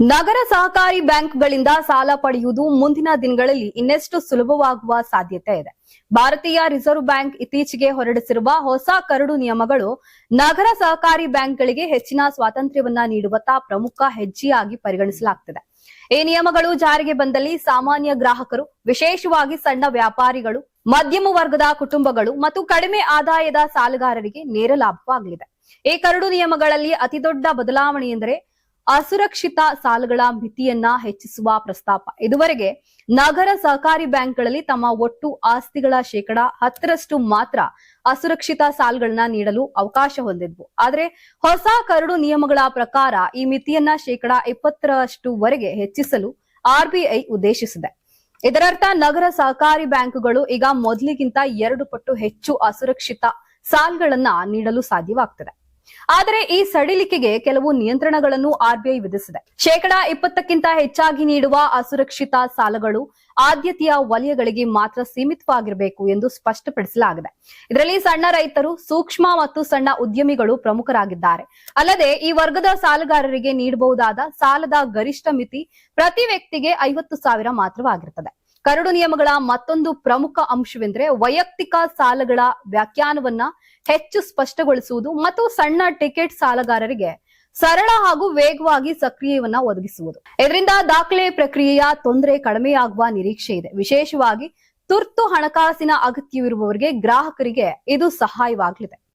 ನಗರ ಸಹಕಾರಿ ಬ್ಯಾಂಕ್ಗಳಿಂದ ಸಾಲ ಪಡೆಯುವುದು ಮುಂದಿನ ದಿನಗಳಲ್ಲಿ ಇನ್ನೆಷ್ಟು ಸುಲಭವಾಗುವ ಸಾಧ್ಯತೆ ಇದೆ. ಭಾರತೀಯ ರಿಸರ್ವ್ ಬ್ಯಾಂಕ್ ಇತ್ತೀಚೆಗೆ ಹೊರಡಿಸಿರುವ ಹೊಸ ಕರಡು ನಿಯಮಗಳು ನಗರ ಸಹಕಾರಿ ಬ್ಯಾಂಕ್ಗಳಿಗೆ ಹೆಚ್ಚಿನ ಸ್ವಾತಂತ್ರ್ಯವನ್ನ ನೀಡುವತ್ತ ಪ್ರಮುಖ ಹೆಜ್ಜೆಯಾಗಿ ಪರಿಗಣಿಸಲಾಗ್ತದೆ. ಈ ನಿಯಮಗಳು ಜಾರಿಗೆ ಬಂದಲ್ಲಿ ಸಾಮಾನ್ಯ ಗ್ರಾಹಕರು, ವಿಶೇಷವಾಗಿ ಸಣ್ಣ ವ್ಯಾಪಾರಿಗಳು, ಮಧ್ಯಮ ವರ್ಗದ ಕುಟುಂಬಗಳು ಮತ್ತು ಕಡಿಮೆ ಆದಾಯದ ಸಾಲಗಾರರಿಗೆ ನೇರ ಲಾಭವಾಗಲಿದೆ. ಈ ಕರಡು ನಿಯಮಗಳಲ್ಲಿ ಅತಿದೊಡ್ಡ ಬದಲಾವಣೆ ಎಂದರೆ ಅಸುರಕ್ಷಿತ ಸಾಲಗಳ ಮಿತಿಯನ್ನ ಹೆಚ್ಚಿಸುವ ಪ್ರಸ್ತಾಪ. ಇದುವರೆಗೆ ನಗರ ಸಹಕಾರಿ ಬ್ಯಾಂಕ್ಗಳಲ್ಲಿ ತಮ್ಮ ಒಟ್ಟು ಆಸ್ತಿಗಳ ಶೇಕಡ ಹತ್ತರಷ್ಟು ಮಾತ್ರ ಅಸುರಕ್ಷಿತ ಸಾಲಗಳನ್ನ ನೀಡಲು ಅವಕಾಶ ಹೊಂದಿದ್ವು. ಆದರೆ ಹೊಸ ಕರಡು ನಿಯಮಗಳ ಪ್ರಕಾರ ಈ ಮಿತಿಯನ್ನ ಶೇಕಡ ಇಪ್ಪತ್ತರಷ್ಟುವರೆಗೆ ಹೆಚ್ಚಿಸಲು ಆರ್ಬಿಐ ಉದ್ದೇಶಿಸಿದೆ. ಇದರರ್ಥ ನಗರ ಸಹಕಾರಿ ಬ್ಯಾಂಕುಗಳು ಈಗ ಮೊದಲಿಗಿಂತ ಎರಡು ಪಟ್ಟು ಹೆಚ್ಚು ಅಸುರಕ್ಷಿತ ಸಾಲಗಳನ್ನ ನೀಡಲು ಸಾಧ್ಯವಾಗ್ತದೆ. ಆದರೆ ಈ ಸಡಿಲಿಕೆಗೆ ಕೆಲವು ನಿಯಂತ್ರಣಗಳನ್ನು ಆರ್ಬಿಐ ವಿಧಿಸಿದೆ. ಶೇಕಡಾ ಇಪ್ಪತ್ತಕ್ಕಿಂತ ಹೆಚ್ಚಾಗಿ ನೀಡುವ ಅಸುರಕ್ಷಿತ ಸಾಲಗಳು ಆದ್ಯತೆಯ ವಲಯಗಳಿಗೆ ಮಾತ್ರ ಸೀಮಿತವಾಗಿರಬೇಕು ಎಂದು ಸ್ಪಷ್ಟಪಡಿಸಲಾಗಿದೆ. ಇದರಲ್ಲಿ ಸಣ್ಣ ರೈತರು, ಸೂಕ್ಷ್ಮ ಮತ್ತು ಸಣ್ಣ ಉದ್ಯಮಿಗಳು ಪ್ರಮುಖರಾಗಿದ್ದಾರೆ. ಅಲ್ಲದೆ ಈ ವರ್ಗದ ಸಾಲಗಾರರಿಗೆ ನೀಡಬಹುದಾದ ಸಾಲದ ಗರಿಷ್ಠ ಮಿತಿ ಪ್ರತಿ ವ್ಯಕ್ತಿಗೆ ಐವತ್ತು ಸಾವಿರ ಮಾತ್ರವಾಗಿರುತ್ತದೆ. ಕರಡು ನಿಯಮಗಳ ಮತ್ತೊಂದು ಪ್ರಮುಖ ಅಂಶವೆಂದರೆ ವೈಯಕ್ತಿಕ ಸಾಲಗಳ ವ್ಯಾಖ್ಯಾನವನ್ನ ಹೆಚ್ಚು ಸ್ಪಷ್ಟಗೊಳಿಸುವುದು ಮತ್ತು ಸಣ್ಣ ಟಿಕೆಟ್ ಸಾಲಗಾರರಿಗೆ ಸರಳ ಹಾಗೂ ವೇಗವಾಗಿ ಸಕ್ರಿಯವನ್ನ ಒದಗಿಸುವುದು. ಇದರಿಂದ ದಾಖಲೆ ಪ್ರಕ್ರಿಯೆಯ ತೊಂದರೆ ಕಡಿಮೆಯಾಗುವ ನಿರೀಕ್ಷೆ ಇದೆ. ವಿಶೇಷವಾಗಿ ತುರ್ತು ಹಣಕಾಸಿನ ಅಗತ್ಯವಿರುವವರಿಗೆ ಗ್ರಾಹಕರಿಗೆ ಇದು ಸಹಾಯವಾಗಲಿದೆ.